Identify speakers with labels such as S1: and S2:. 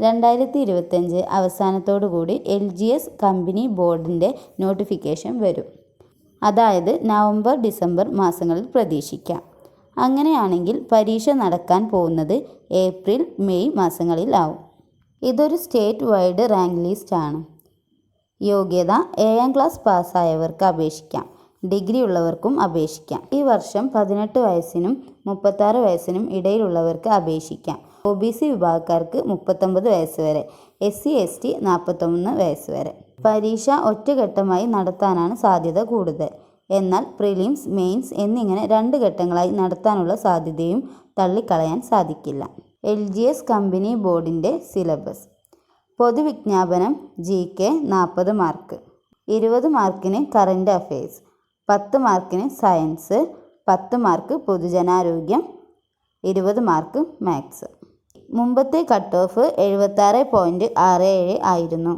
S1: രണ്ടായിരത്തി ഇരുപത്തഞ്ച് അവസാനത്തോടുകൂടി എൽ ജി എസ് കമ്പനി ബോർഡിന്റെ നോട്ടിഫിക്കേഷൻ വരും. അതായത് നവംബർ ഡിസംബർ മാസങ്ങളിൽ പ്രതീക്ഷിക്കാം. അങ്ങനെയാണെങ്കിൽ പരീക്ഷ നടക്കാൻ പോകുന്നത് ഏപ്രിൽ മെയ് മാസങ്ങളിലാവും ഇതൊരു സ്റ്റേറ്റ് വൈഡ് റാങ്ക് ലിസ്റ്റ് ആണ്. യോഗ്യത ഏഴാം ക്ലാസ് പാസ്സായവർക്ക് അപേക്ഷിക്കാം. ഡിഗ്രി ഉള്ളവർക്കും അപേക്ഷിക്കാം. ഈ വർഷം പതിനെട്ട് വയസ്സിനും മുപ്പത്താറ് വയസ്സിനും ഇടയിലുള്ളവർക്ക് അപേക്ഷിക്കാം. ഒ ബി സി വിഭാഗക്കാർക്ക് മുപ്പത്തൊമ്പത് വയസ്സ് വരെ എസ് സി എസ് ടി നാൽപ്പത്തൊന്ന് വയസ്സ് വരെ. പരീക്ഷ ഒറ്റഘട്ടമായി നടത്താനാണ് സാധ്യത കൂടുതൽ. എന്നാൽ പ്രിലിംസ് മെയിൻസ് എന്നിങ്ങനെ രണ്ട് ഘട്ടങ്ങളായി നടത്താനുള്ള സാധ്യതയും തള്ളിക്കളയാൻ സാധിക്കില്ല. എൽ ജി എസ് കമ്പനി ബോർഡിന്റെ സിലബസ്. പൊതുവിജ്ഞാപനം ജി കെ നാൽപ്പത് മാർക്ക്. ഇരുപത് മാർക്കിന് കറന്റ് അഫയേഴ്സ്. പത്ത് മാർക്കിന് സയൻസ്. പത്ത് മാർക്ക് പൊതുജനാരോഗ്യം. ഇരുപത് മാർക്ക് മാത്സ്. മുമ്പത്തെ കട്ട് ഓഫ് എഴുപത്താറ് പോയിന്റ് ആറ് ഏഴ് ആയിരുന്നു.